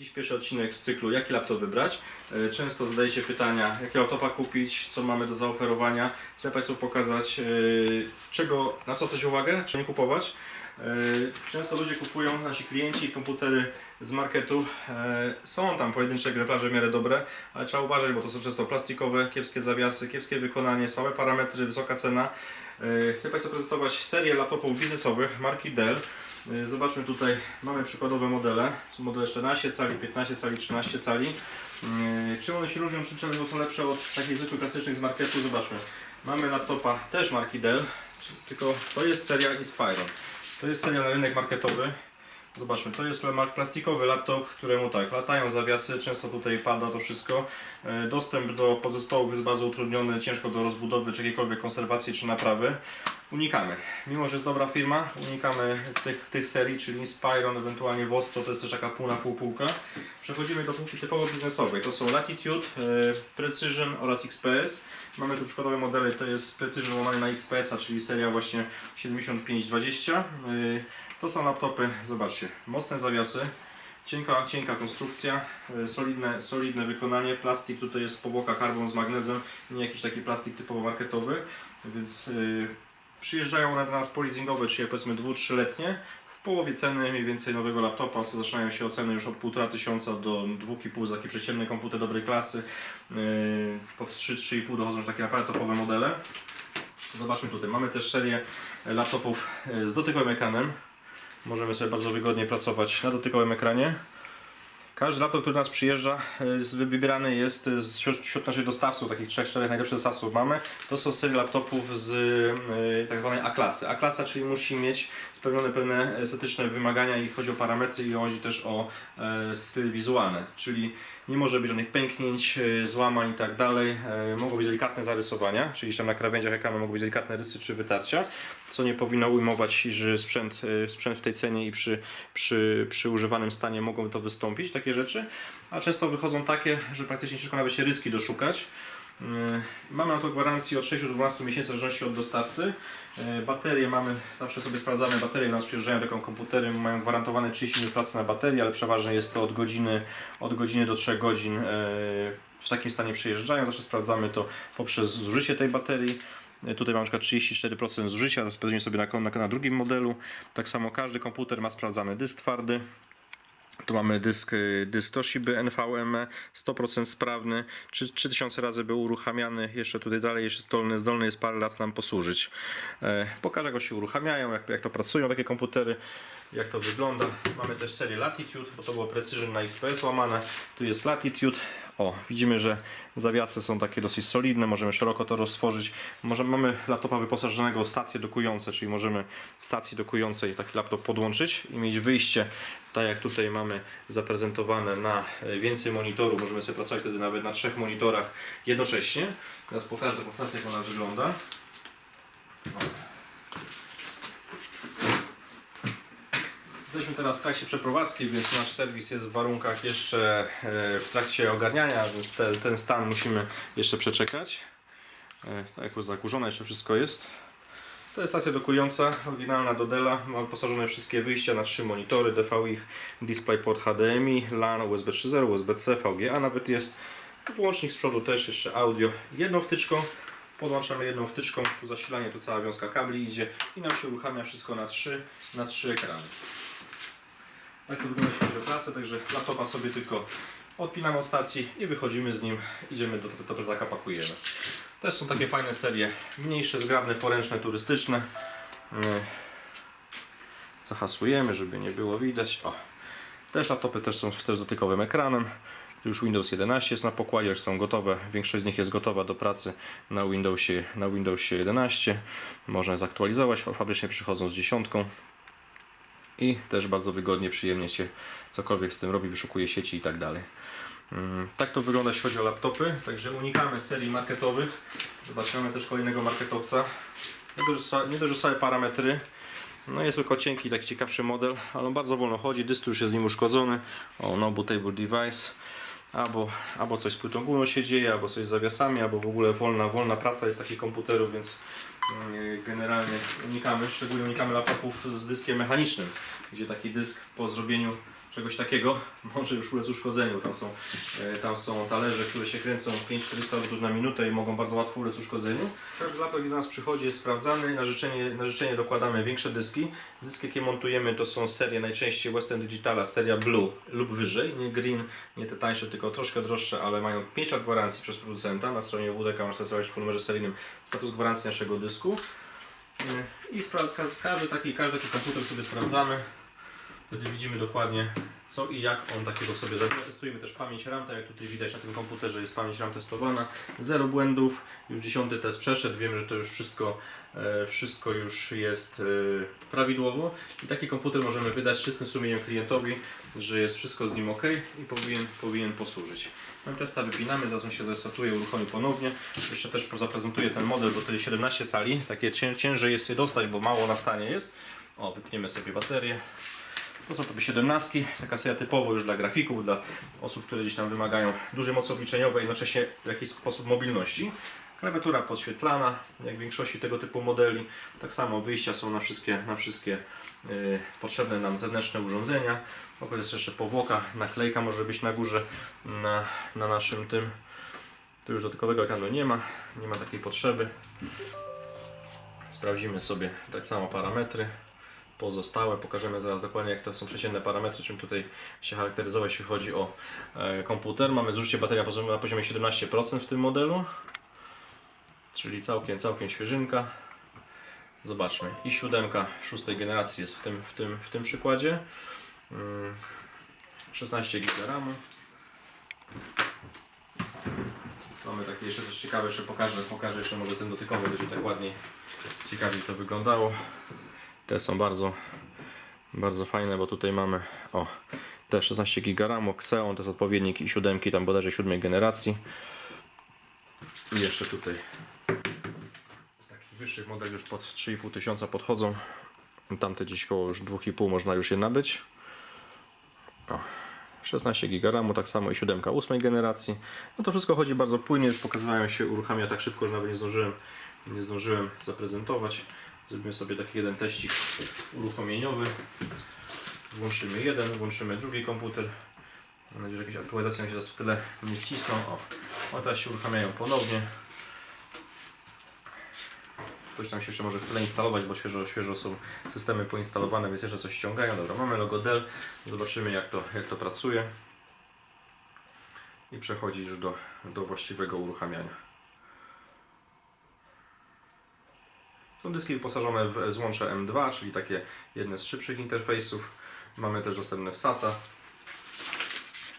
Dziś pierwszy odcinek z cyklu Jaki laptop wybrać. E, Często zadajecie pytania, jakiego laptopa kupić, co mamy do zaoferowania. Chcę Państwu pokazać, e, czego, na co zwrócić uwagę, czy nie kupować. E, Często ludzie kupują, nasi klienci, komputery z marketu. Są tam pojedyncze egzemplarze w miarę dobre, ale trzeba uważać, bo to są często plastikowe, kiepskie zawiasy, kiepskie wykonanie, słabe parametry, wysoka cena. Chcę Państwu prezentować serię laptopów biznesowych marki Dell. E, Zobaczmy tutaj, mamy przykładowe modele. Są modele 14 cali, 15 cali, 13 cali. E, Czym one się różnią, czym są lepsze od takich zwykłych klasycznych z marketu? Zobaczmy. Mamy laptopa też marki Dell, tylko to jest seria Inspiron. To jest seria na rynek marketowy. Zobaczmy, to jest la- plastikowy laptop, któremu tak, latają zawiasy, często tutaj pada to wszystko. E, Dostęp do podzespołów jest bardzo utrudniony, ciężko do rozbudowy, czy jakiejkolwiek konserwacji, czy naprawy. Unikamy. Mimo, że jest dobra firma, unikamy tych, tych serii, czyli Inspiron, ewentualnie Vostro, to jest też taka pół na pół półka. Przechodzimy do półki typowo biznesowej. To są Latitude, e, Precision oraz XPS. Mamy tu przykładowe modele, to jest Precision łamane na XPS-a, czyli seria właśnie 7520. To są laptopy, zobaczcie, mocne zawiasy, cienka, cienka konstrukcja, e, solidne, solidne wykonanie. Plastik tutaj jest po bokach karbon z magnezem, nie jakiś taki plastik typowo marketowy, więc e, przyjeżdżają one do nas polizingowe, czyli powiedzmy 2-3-letnie. W połowie ceny mniej więcej nowego laptopa zaczynają się oceny już od 1,5 tysiąca do 2,5 za taki przeciętny komputer dobrej klasy. Yy, Pod 3-3,5 dochodzą już takie naprawdę topowe modele. Zobaczmy tutaj, mamy też serię laptopów yy, z dotykowym ekranem. Możemy sobie bardzo wygodnie pracować na dotykowym ekranie. Każdy laptop, który do nas przyjeżdża, y, wybierany jest y, wśród naszych dostawców, takich 3-4 najlepszych dostawców mamy. To są serie laptopów z y, tak zwanej A-klasy. A-klasa, czyli musi mieć spełnione pewne estetyczne wymagania, jeśli chodzi o parametry i chodzi też o e, styl wizualny. Czyli nie może być żadnych pęknięć, e, złamań i tak dalej. E, mogą być delikatne zarysowania, czyli tam na krawędziach ekranu mogą być delikatne rysy czy wytarcia, co nie powinno ujmować, że sprzęt, e, sprzęt w tej cenie i przy, przy, przy używanym stanie mogą to wystąpić, takie rzeczy. A często wychodzą takie, że praktycznie ciężko nawet się ryski doszukać. Yy, Mamy na to gwarancję od 6 do 12 miesięcy w zależności od dostawcy. Yy, Baterie mamy, zawsze sobie sprawdzamy baterie, nas przyjeżdżają taką komputery, mają gwarantowane 30 minut pracy na baterii, ale przeważnie jest to od godziny, od godziny do 3 godzin yy, w takim stanie przyjeżdżają. Zawsze sprawdzamy to poprzez zużycie tej baterii. Tutaj mam na przykład 34% zużycia, sprawdzimy sobie na, na, na drugim modelu. Tak samo każdy komputer ma sprawdzany dysk twardy. Tu mamy dysk, y, dysk Toshiby NVMe, 100% sprawny, Trzy- 3000 razy był uruchamiany, jeszcze tutaj dalej jeszcze zdolny, zdolny jest parę lat nam posłużyć. E, pokażę jak go się uruchamiają, jak, jak to pracują takie komputery, jak to wygląda. Mamy też serię Latitude, bo to było Precision na XPS łamane, tu jest Latitude. O, widzimy, że zawiasy są takie dosyć solidne, możemy szeroko to roztworzyć. Może mamy laptopa wyposażonego w stacje dokujące, czyli możemy w stacji dokującej taki laptop podłączyć i mieć wyjście, tak jak tutaj mamy zaprezentowane na e, więcej monitorów. Możemy sobie pracować wtedy nawet na trzech monitorach jednocześnie. Teraz pokażę taką stację, jak ona wygląda. Jesteśmy teraz w trakcie przeprowadzki, więc nasz serwis jest w warunkach jeszcze e, w trakcie ogarniania, więc te, ten stan musimy jeszcze przeczekać. E, Tak jak zakurzone jeszcze wszystko jest. To jest stacja dokująca, oryginalna do Della. Ma wyposażone wszystkie wyjścia na trzy monitory, DVI, DisplayPort HDMI, LAN, USB 3.0, USB-C, VGA nawet jest. Włącznik z przodu też jeszcze audio jedną wtyczką. Podłączamy jedną wtyczką, tu zasilanie, tu cała wiązka kabli idzie i nam się uruchamia wszystko na trzy, na trzy ekrany. Tak to wygląda jeśli chodzi o pracę, także laptopa sobie tylko odpinamy od stacji i wychodzimy z nim, idziemy do, plecaka, pakujemy. Też są takie fajne serie, mniejsze, zgrabne, poręczne, turystyczne. Yy. Zahasujemy, żeby nie było widać. O. Też laptopy też są też z dotykowym ekranem. Już Windows 11 jest na pokładzie, są gotowe. Większość z nich jest gotowa do pracy na Windowsie, na Windowsie 11. Można zaktualizować, fabrycznie przychodzą z dziesiątką i też bardzo wygodnie, przyjemnie się cokolwiek z tym robi, wyszukuje sieci i tak dalej. Mm, Tak to wygląda jeśli chodzi o laptopy, także unikamy serii marketowych. Zobaczymy też kolejnego marketowca. Nie słabe parametry. No jest tylko cienki, tak ciekawszy model, ale on bardzo wolno chodzi, dysk już jest z nim uszkodzony. O, no bootable device. Albo, albo coś z płytą główną się dzieje, albo coś z zawiasami, albo w ogóle wolna, wolna praca jest takich komputerów, więc generalnie unikamy, szczególnie unikamy laptopów z dyskiem mechanicznym, gdzie taki dysk po zrobieniu czegoś takiego może już ulec uszkodzeniu. Tam są, e, tam są talerze, które się kręcą 5-400 obrotów na minutę i mogą bardzo łatwo ulec uszkodzeniu. Każdy laptop, jaki do nas przychodzi, jest sprawdzany. Na życzenie, na życzenie dokładamy większe dyski. Dyski, jakie montujemy, to są serie najczęściej Western Digitala, seria Blue lub wyżej. Nie Green, nie te tańsze, tylko troszkę droższe, ale mają 5 lat gwarancji przez producenta. Na stronie WDK można sprawdzić w numerze seryjnym status gwarancji naszego dysku. E, I każdy, taki, każdy taki komputer sobie sprawdzamy. Wtedy widzimy dokładnie co i jak on takiego sobie zrobi. Testujemy też pamięć RAM, tak jak tutaj widać na tym komputerze jest pamięć RAM testowana. Zero błędów, już dziesiąty test przeszedł, wiemy, że to już wszystko, e, wszystko już jest e, prawidłowo. I taki komputer możemy wydać czystym sumieniem klientowi, że jest wszystko z nim ok i powinien, powinien posłużyć. Ten testa wypinamy, zaraz on się zresetuje, uruchomi ponownie. Jeszcze też zaprezentuję ten model, bo to jest 17 cali, takie cię, ciężej jest je dostać, bo mało na stanie jest. O, wypniemy sobie baterię. To są sobie 17, taka seria typowo już dla grafików, dla osób, które gdzieś tam wymagają dużej mocy obliczeniowej, jednocześnie w jakiś sposób mobilności. Klawiatura podświetlana, jak w większości tego typu modeli. Tak samo wyjścia są na wszystkie, na wszystkie yy, potrzebne nam zewnętrzne urządzenia. Obok jest jeszcze powłoka, naklejka może być na górze na, na naszym tym. Tu już dotykowego ekranu nie ma, nie ma takiej potrzeby. Sprawdzimy sobie tak samo parametry pozostałe. Pokażemy zaraz dokładnie jak to są przeciętne parametry, czym tutaj się charakteryzować, jeśli chodzi o e, komputer. Mamy zużycie baterii na poziomie- na poziomie 17% w tym modelu, czyli całkiem, całkiem świeżynka. Zobaczmy. I siódemka szóstej generacji jest w tym, w tym, w tym przykładzie. Mm, 16 GB RAMu. Mamy takie jeszcze coś ciekawe, jeszcze pokażę, pokażę jeszcze może ten dotykowy, będzie tak ładniej, ciekawiej to wyglądało. Te są bardzo, bardzo fajne, bo tutaj mamy o, te 16 GB RAMu, Xeon, to jest odpowiednik i siódemki, tam bodajże siódmej generacji. I jeszcze tutaj z takich wyższych modeli już pod 3,5 tysiąca podchodzą. Tamte gdzieś koło już 2,5 można już je nabyć. O, 16 GB tak samo i 7 8 generacji. No to wszystko chodzi bardzo płynnie, już pokazywałem się, uruchamia tak szybko, że nawet nie zdążyłem, nie zdążyłem zaprezentować. Zrobimy sobie taki jeden teścik uruchomieniowy. Włączymy jeden, włączymy drugi komputer. Mam nadzieję, że jakieś aktualizacje się teraz w tyle nie wcisną. O, one teraz się uruchamiają ponownie. Ktoś tam się jeszcze może tyle instalować, bo świeżo, świeżo są systemy poinstalowane, więc jeszcze coś ściągają. Dobra, mamy logo Dell. Zobaczymy jak to, jak to pracuje. I przechodzi już do, do właściwego uruchamiania. Są dyski wyposażone w złącze M2, czyli takie jedne z szybszych interfejsów. Mamy też dostępne w SATA.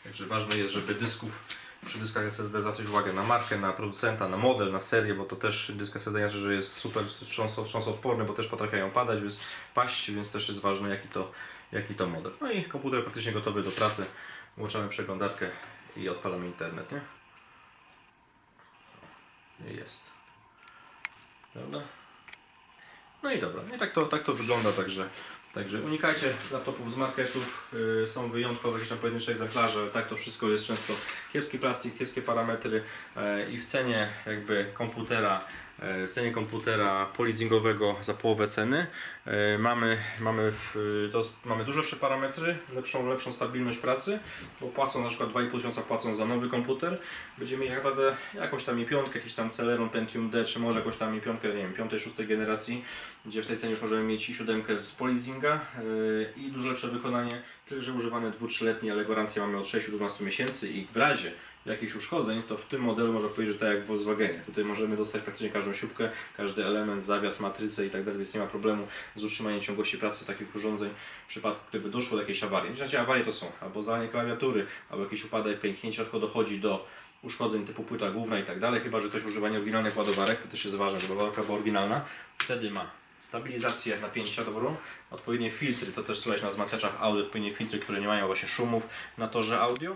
Także ważne jest, żeby dysków przy dyskach SSD zwracać uwagę na markę, na producenta, na model, na serię, bo to też dysk SSD znaczy, że jest super wstrząso- wstrząsoodporny, bo też potrafiają padać, więc paść, więc też jest ważne jaki to, jaki to model. No i komputer praktycznie gotowy do pracy. Włączamy przeglądarkę i odpalamy internet, nie? Jest. Prawda? No i dobra, i tak to, tak to wygląda, także, także unikajcie laptopów z marketów, yy, są wyjątkowe jakieś tam pojedyncze egzemplarze, tak to wszystko jest często kiepski plastik, kiepskie parametry yy, i w cenie jakby komputera, w cenie komputera poleasingowego za połowę ceny. Yy, mamy, mamy, to, mamy dużo lepsze parametry, lepszą, lepszą stabilność pracy, bo płacą na przykład 2,5 tysiąca płacą za nowy komputer, będziemy mieli naprawdę jakąś tam i piątkę, jakiś tam Celeron Pentium D, czy może jakąś tam i piątkę, nie wiem, piątej, szóstej generacji, gdzie w tej cenie już możemy mieć i siódemkę z polizinga yy, i dużo lepsze wykonanie, tyle że używane 2-3-letnie, ale gwarancję mamy od 6 do 12 miesięcy i w razie jakichś uszkodzeń, to w tym modelu można powiedzieć, że tak jak w Volkswagenie. Tutaj możemy dostać praktycznie każdą śrubkę, każdy element, zawias, matrycę i tak dalej, więc nie ma problemu z utrzymaniem ciągłości pracy takich urządzeń w przypadku, gdyby doszło do jakiejś awarii. Znaczy awarie to są albo zalanie klawiatury, albo jakiś upadek, pęknięcie, tylko dochodzi do uszkodzeń typu płyta główna i tak dalej, chyba że ktoś używa nieoryginalnych ładowarek, to też jest ważne, żeby ładowarka była oryginalna, wtedy ma stabilizację napięcia dobrą, odpowiednie filtry, to też słychać na wzmacniaczach audio, odpowiednie filtry, które nie mają właśnie szumów na torze audio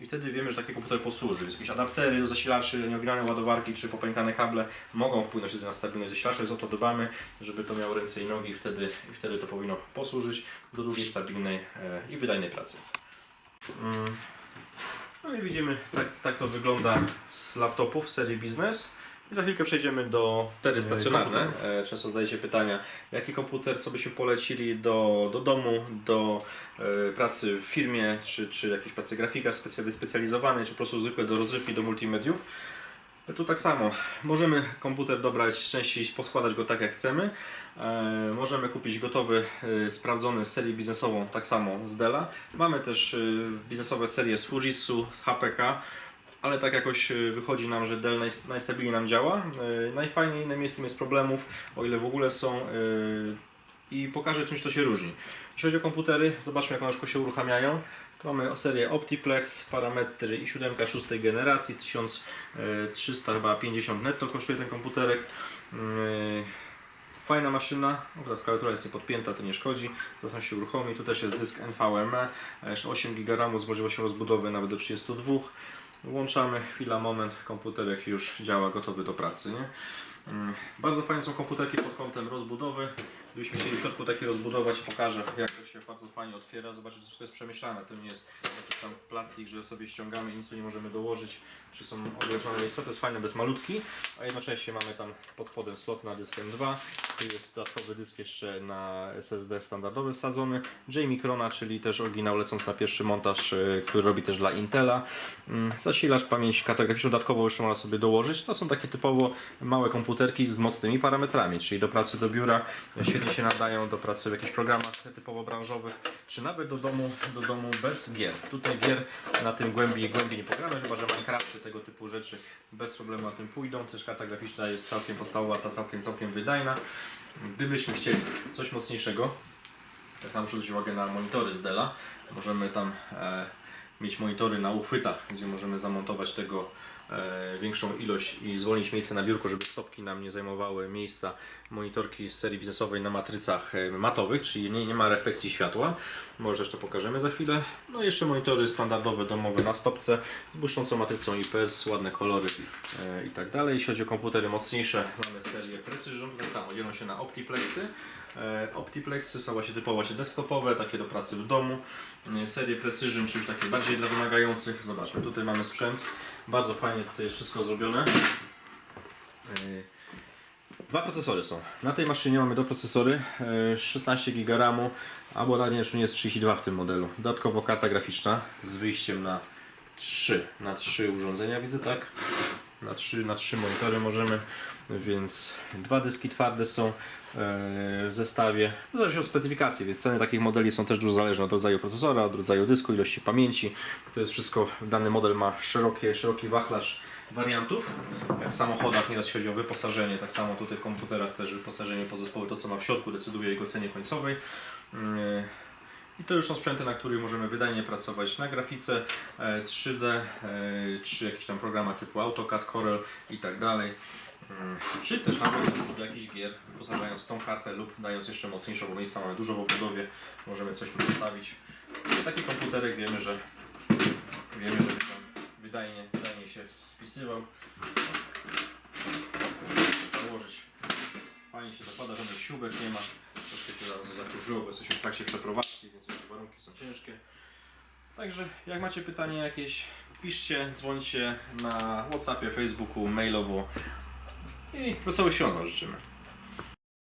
i wtedy wiemy, że taki komputer posłuży. Więc jakieś adaptery zasilaczy, nieoryginalne ładowarki czy popękane kable mogą wpłynąć wtedy na stabilność zasilacza, więc o to dbamy, żeby to miało ręce i nogi i wtedy, i wtedy to powinno posłużyć do długiej, stabilnej yy, i wydajnej pracy. Mm. No i widzimy, tak, tak to wygląda z laptopów serii biznes. I za chwilkę przejdziemy do tery E, stacjonarne. E, Często zadaje się pytania, jaki komputer, co byśmy polecili do, do domu, do e, pracy w firmie, czy, czy jakiejś pracy grafika specy- wyspecjalizowanej, czy po prostu zwykłe do rozrywki, do multimediów. E, Tu tak samo. Możemy komputer dobrać części, poskładać go tak jak chcemy. E, możemy kupić gotowy, e, sprawdzony z serii biznesową, tak samo z Della. Mamy też e, biznesowe serie z Fujitsu, z HPK, ale tak jakoś e, wychodzi nam, że Dell najst- najstabilniej nam działa. E, najfajniej, najmniej z tym jest problemów, o ile w ogóle są. e, I pokażę czymś to się różni. Jeśli chodzi o komputery, zobaczmy jak one szybko się uruchamiają. Tu mamy serię Optiplex, parametry i 7 szóstej generacji, 1350 netto kosztuje ten komputerek. Fajna maszyna, o, teraz klawiatura jest niepodpięta, to nie szkodzi. Zaraz się uruchomi. Tu też jest dysk NVMe, jeszcze 8 GB z możliwością rozbudowy nawet do 32. Włączamy, chwila, moment, komputerek już działa, gotowy do pracy. Nie? Mm, Bardzo fajne są komputerki pod kątem rozbudowy. Gdybyśmy chcieli w środku taki rozbudować, pokażę jak to się bardzo fajnie otwiera. Zobaczcie, że wszystko jest przemyślane. To nie jest jakiś tam plastik, że sobie ściągamy i nic tu nie możemy dołożyć, czy są odłożone miejsca. To jest fajne, bez malutki, a jednocześnie mamy tam pod spodem slot na dysk M2. Tu jest dodatkowy dysk jeszcze na SSD standardowy wsadzony. J Microna, czyli też oryginał lecąc na pierwszy montaż, y, który robi też dla Intela. Mm, Zasilacz, pamięć kartograficzną dodatkowo jeszcze można sobie dołożyć. To są takie typowo małe komputerki z mocnymi parametrami, czyli do pracy do biura świetnie się nadają do pracy w jakichś programach typowo branżowych, czy nawet do domu, do domu bez gier. Tutaj gier na tym głębiej, głębiej nie pogramy, chyba że Minecrafty, tego typu rzeczy bez problemu na tym pójdą. Też karta graficzna jest całkiem podstawowa, ta całkiem, całkiem wydajna. Gdybyśmy chcieli coś mocniejszego, tak samo zwrócić uwagę na monitory z Della. Możemy tam e, mieć monitory na uchwytach, gdzie możemy zamontować tego większą ilość i zwolnić miejsce na biurko, żeby stopki nam nie zajmowały miejsca. Monitorki z serii biznesowej na matrycach e, matowych, czyli nie, nie ma refleksji światła. Może to pokażemy za chwilę. No i jeszcze monitory standardowe, domowe na stopce z błyszczącą matrycą IPS, ładne kolory e, i tak dalej. Jeśli chodzi o komputery mocniejsze, mamy serię Precision, tak samo dzielą się na Optiplexy. E, Optiplexy są właśnie typowo właśnie desktopowe, takie do pracy w domu. E, Serie Precision, czy już takie bardziej dla wymagających. Zobaczmy, tutaj mamy sprzęt. Bardzo fajnie tutaj wszystko zrobione. E, Dwa procesory są. Na tej maszynie mamy dwa procesory, e, 16 GB RAMu, albo na nie jest 32 w tym modelu. Dodatkowo karta graficzna z wyjściem na 3, na 3 urządzenia widzę, tak? Na 3, na 3 monitory możemy, więc dwa dyski twarde są e, w zestawie. To zależy od specyfikacji, więc ceny takich modeli są też dużo zależne od rodzaju procesora, od rodzaju dysku, ilości pamięci. To jest wszystko, dany model ma szerokie, szeroki wachlarz wariantów. Jak w samochodach nieraz chodzi o wyposażenie, tak samo tutaj w komputerach też wyposażenie podzespołu, to co ma w środku decyduje o jego cenie końcowej. Yy, I to już są sprzęty, na których możemy wydajnie pracować na grafice e, 3D, e, czy jakichś tam programach typu AutoCAD, Corel i tak dalej. Yy, Czy też nawet do jakichś gier, wyposażając tą kartę lub dając jeszcze mocniejszą, bo miejsca mamy dużo w obudowie, możemy coś tu. Taki komputerek wiemy, że wiemy, że tam wydajnie, wydajnie się spisywał. Założyć. Fajnie się zakłada, żadnych śrubek nie ma. Troszkę się zaraz zakurzyło, bo jesteśmy w trakcie przeprowadzki, więc warunki są ciężkie. Także jak macie pytania jakieś, piszcie, dzwońcie na Whatsappie, Facebooku, mailowo i wesołych świąt życzymy.